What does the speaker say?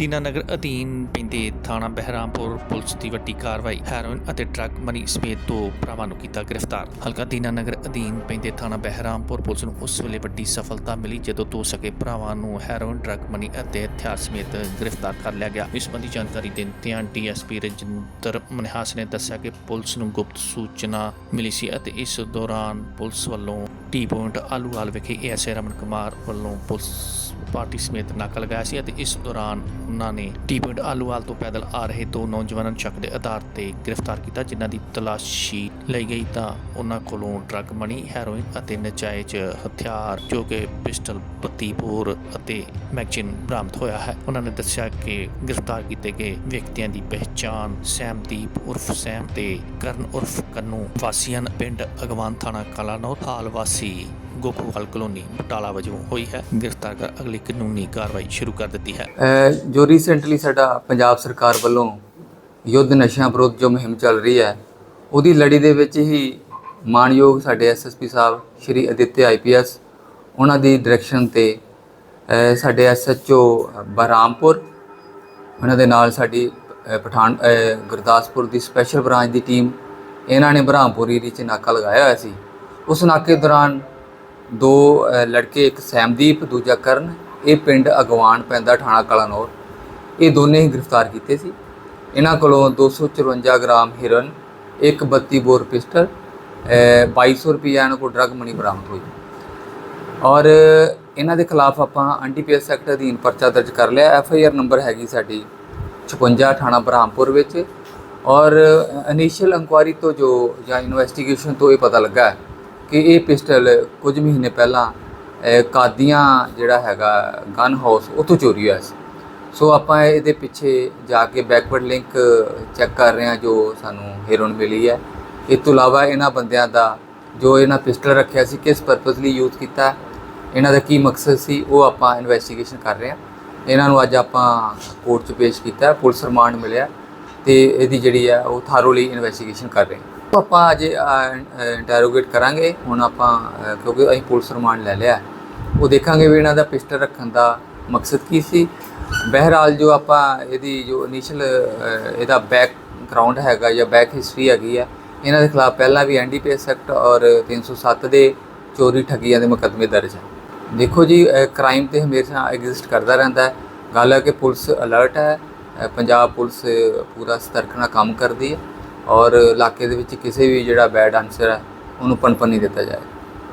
ਦੀਨਾਨਗਰ ਅਧੀਨ ਪੈਂਦੇ ਥਾਣਾ ਬਹਿਰਾਮਪੁਰ ਪੁਲਿਸ ਦੀ ਵੱਡੀ ਕਾਰਵਾਈ, ਹੈਰੋਇਨ ਅਤੇ ਡਰੱਗ ਮਨੀ ਸਮੇਤ ਦੋ ਭਰਾਵਾਂ ਨੂੰ ਕੀਤਾ ਗ੍ਰਿਫਤਾਰ। ਹਲਕਾ ਦੀਨਾਨਗਰ ਅਧੀਨ ਪੈਂਦੇ ਥਾਣਾ ਬਹਿਰਾਮਪੁਰ ਪੁਲਿਸ ਨੂੰ ਉਸ ਵੇਲੇ ਵੱਡੀ ਸਫਲਤਾ ਮਿਲੀ ਜਦੋਂ ਦੋ ਸਕੇ ਭਰਾਵਾਂ ਨੂੰ ਹੈਰੋਇਨ ਡਰੱਗ ਮਨੀ ਅਤੇ ਹਥਿਆਰ ਸਮੇਤ ਗ੍ਰਿਫਤਾਰ ਕਰ ਲਿਆ ਗਿਆ। ਇਸ ਸੰਬੰਧੀ ਜਾਣਕਾਰੀ ਦਿੰਦਿਆਂ ਡੀਐਸਪੀ ਰਜਿੰਦਰ ਮਨਹਾਸ ਨੇ ਦੱਸਿਆ ਕਿ ਪੁਲਿਸ ਨੂੰ ਗੁਪਤ ਸੂਚਨਾ ਮਿਲੀ ਸੀ ਅਤੇ ਇਸ ਦੌਰਾਨ ਪੁਲਿਸ ਵੱਲੋਂ ਟੀ ਪੁਆਇੰਟ ਆਲੂਵਾਲ ਵਿਖੇ ਏਐਸਏ ਰਮਨ ਕੁਮਾਰ ਵੱਲੋਂ ਪੁਲਿਸ ਪਾਰਟੀ ਸਮੇਤ ਨਾਕਾ ਲਗਾਇਆ ਸੀ ਅਤੇ ਇਸ ਦੌਰਾਨ ਉਹਨਾਂ ਨੇ ਟੀ ਪੁਆਇੰਟ ਆਲੂਵਾਲ ਤੋਂ ਪੈਦਲ ਆ ਰਹੇ ਦੋ ਨੌਜਵਾਨਾਂ ਨੂੰ ਸ਼ੱਕ ਦੇ ਆਧਾਰ ਤੇ ਗ੍ਰਿਫਤਾਰ ਕੀਤਾ, ਜਿਨ੍ਹਾਂ ਦੀ ਤਲਾਸ਼ੀ ਲਈ ਗਈ ਤਾਂ ਉਹਨਾਂ ਕੋਲੋਂ ਡਰੱਗ ਮਨੀ, ਹੈਰੋਇਨ ਅਤੇ ਨਜਾਇਜ਼ ਹਥਿਆਰ, ਜੋ ਕਿ ਪਿਸਟਲ 32 ਬੋਰ ਅਤੇ ਮੈਗਜ਼ੀਨ ਬਰਾਮਦ ਹੋਇਆ ਹੈ। ਉਹਨਾਂ ਨੇ ਦੱਸਿਆ ਕਿ ਗ੍ਰਿਫਤਾਰ ਕੀਤੇ ਗਏ ਵਿਅਕਤੀਆਂ ਦੀ ਪਹਿਚਾਣ ਸੈਮਦੀਪ ਉਰਫ ਸੈਮ ਤੇ ਕਰਨ ਉਰਫ ਕੰਨੂ ਵਾਸੀਆਂ ਪਿੰਡ ਅਗਵਾਨ ਥਾਣਾ ਕਲਾਨੌਰ ਹਾਲ ਵਾਸੀ ਗੋਖੂਵਾਲ ਕਲੋਨੀ ਬਟਾਲਾ ਵਜੋਂ ਹੋਈ ਹੈ। ਗ੍ਰਿਫਤਾਰ ਕਰ ਅਗਲੀ ਕਾਨੂੰਨੀ ਕਾਰਵਾਈ ਸ਼ੁਰੂ ਕਰ ਦਿੱਤੀ ਹੈ। ਜੋ ਰੀਸੈਂਟਲੀ ਸਾਡਾ ਪੰਜਾਬ ਸਰਕਾਰ ਵੱਲੋਂ ਯੁੱਧ ਨਸ਼ਿਆਂ ਵਿਰੁੱਧ ਜੋ ਮੁਹਿੰਮ ਚੱਲ ਰਹੀ ਹੈ, ਉਹਦੀ ਲੜੀ ਦੇ ਵਿੱਚ ਹੀ ਮਾਨਯੋਗ ਸਾਡੇ ਐਸਐਸਪੀ ਸਾਹਿਬ, ਸ਼੍ਰੀ ਅਦਿੱਤਿਆ ਆਈਪੀਐਸ ਉਹਨਾਂ ਦੀ ਡਾਇਰੈਕਸ਼ਨ ਤੇ, ਅਹ, ਸਾਡੇ ਐਸਐਚਓ ਬਰਾਮਪੁਰ ਉਹਨਾਂ ਦੇ ਨਾਲ ਸਾਡੀ ਪਠਾਨ ਗੁਰਦਾਸਪੁਰ ਦੀ ਸਪੈਸ਼ਲ ਬ੍ਰਾਂਚ ਦੀ ਟੀਮ ਇਹਨਾਂ ਨੇ ਬਰਾਮਪੁਰ ਏਰੀਏ 'ਚ ਨਾਕਾ ਲਗਾਇਆ ਹੋਇਆ ਸੀ। ਉਸ ਨਾਕੇ ਦੌਰਾਨ ਦੋ ਲੜਕੇ, ਇੱਕ ਸੈਮਦੀਪ ਦੂਜਾ ਕਰਨ, ਇਹ ਪਿੰਡ ਅਗਵਾਨ ਪੈਂਦਾ ਥਾਣਾ ਕਲਾਨੌਰ। ਇਹ ਦੋਨੇ ਹੀ ਗ੍ਰਿਫਤਾਰ ਕੀਤੇ ਸੀ। ਇਹਨਾਂ ਕੋਲੋਂ 254 ਗ੍ਰਾਮ ਹੀਰਨ, ਇੱਕ 32 ਬੋਰ ਪਿਸਟਲ, ਅਹ 2200 ਰੁਪਈਆ ਇਹਨਾਂ ਕੋਲ ਡਰਗ ਮਨੀ ਬਰਾਮਦ ਹੋਈ। ਔਰ ਇਹਨਾਂ ਦੇ ਖਿਲਾਫ ਆਪਾਂ ਐਨਡੀਪੀਐਸ ਐਕਟ ਅਧੀਨ ਪਰਚਾ ਦਰਜ ਕਰ ਲਿਆ। ਐਫ ਆਈ ਆਰ ਨੰਬਰ ਹੈਗੀ ਸਾਡੀ 56 ਥਾਣਾ ਬ੍ਰਹਮਪੁਰ ਵਿੱਚ। ਔਰ ਇਨੀਸ਼ੀਅਲ ਇਨਕੁਆਇਰੀ ਤੋਂ ਜੋ ਜਾਂ ਇਨਵੈਸਟੀਗੇਸ਼ਨ ਤੋਂ ਇਹ ਪਤਾ ਲੱਗਾ ਹੈ। ਕਿ ਇਹ ਪਿਸਟਲ ਕੁਝ ਮਹੀਨੇ ਪਹਿਲਾਂ ਕਾਦੀਆਂ ਜਿਹੜਾ ਹੈਗਾ ਗਨ ਹਾਊਸ ਉੱਥੋਂ ਚੋਰੀ ਹੋਇਆ ਸੀ। ਸੋ ਆਪਾਂ ਇਹਦੇ ਪਿੱਛੇ ਜਾ ਕੇ ਬੈਕਵਰਡ ਲਿੰਕ ਚੈੱਕ ਕਰ ਰਹੇ ਹਾਂ ਜੋ ਸਾਨੂੰ ਹੀਰੋਨ ਮਿਲੀ ਹੈ। ਇਸ ਤੋਂ ਇਲਾਵਾ ਇਹਨਾਂ ਬੰਦਿਆਂ ਦਾ ਜੋ ਇਹਨਾਂ ਪਿਸਟਲ ਰੱਖਿਆ ਸੀ, ਕਿਸ ਪਰਪਸ ਲਈ ਯੂਜ਼ ਕੀਤਾ ਇਹਨਾਂ ਦਾ ਕੀ ਮਕਸਦ ਸੀ, ਉਹ ਆਪਾਂ ਇਨਵੈਸਟੀਗੇਸ਼ਨ ਕਰ ਰਹੇ ਹਾਂ। ਇਹਨਾਂ ਨੂੰ ਅੱਜ ਆਪਾਂ ਕੋਰਟ 'ਚ ਪੇਸ਼ ਕੀਤਾ ਪੁਲਿਸ ਰਿਮਾਂਡ ਮਿਲਿਆ ਤੇ ਇਹਦੀ ਜਿਹੜੀ ਹੈ ਉਹ ਥਾਰੋਲੀ ਇਨਵੈਸਟੀਗੇਸ਼ਨ ਕਰ ਰਹੇ ਆਪਾਂ ਅਜੇ ਇੰਟਰੋਗੇਟ ਕਰਾਂਗੇ। ਹੁਣ ਆਪਾਂ ਕਿਉਂਕਿ ਅਸੀਂ ਪੁਲਿਸ ਰਿਮਾਂਡ ਲੈ ਲਿਆ। ਉਹ ਦੇਖਾਂਗੇ ਵੀ ਇਹਨਾਂ ਦਾ ਪਿਸਟਲ ਰੱਖਣ ਦਾ ਮਕਸਦ ਕੀ ਸੀ। ਬਹਿਰਾਲ ਜੋ ਆਪਾਂ ਇਹਦੀ ਜੋ ਇਨੀਸ਼ੀਅਲ ਇਹਦਾ ਬੈਕ ਗਰਾਊਂਡ ਹੈਗਾ ਜਾਂ ਬੈਕ ਹਿਸਟਰੀ ਹੈਗੀ ਹੈ ਇਹਨਾਂ ਦੇ ਖਿਲਾਫ ਪਹਿਲਾਂ ਵੀ ਐਨਡੀਪੀਐਸ ਐਕਟ ਔਰ 307 ਦੇ ਚੋਰੀ ਠੱਗੀਆਂ ਦੇ ਮੁਕੱਦਮੇ ਦਰਜ ਹੈ ਦੇਖੋ ਜੀ ਕ੍ਰਾਈਮ ਤੇ ਹਮੇਸ਼ਾ ਐਗਜ਼ਿਸਟ ਕਰਦਾ ਰਹਿੰਦਾ ਹੈ। ਗੱਲ ਹੈ ਕਿ ਪੁਲਿਸ ਅਲਰਟ ਹੈ। ਪੰਜਾਬ ਪੁਲਿਸ ਪੂਰਾ ਸਤਰਕ ਨਾਲ ਕੰਮ ਕਰਦੀ ਹੈ ਔਰ ਇਲਾਕੇ ਦੇ ਵਿੱਚ ਕਿਸੇ ਵੀ ਜਿਹੜਾ ਬੈਡ ਆਨਸਰ ਹੈ, ਉਹਨੂੰ ਪਨਪਨ ਨਹੀਂ ਦਿੱਤਾ ਜਾਏ।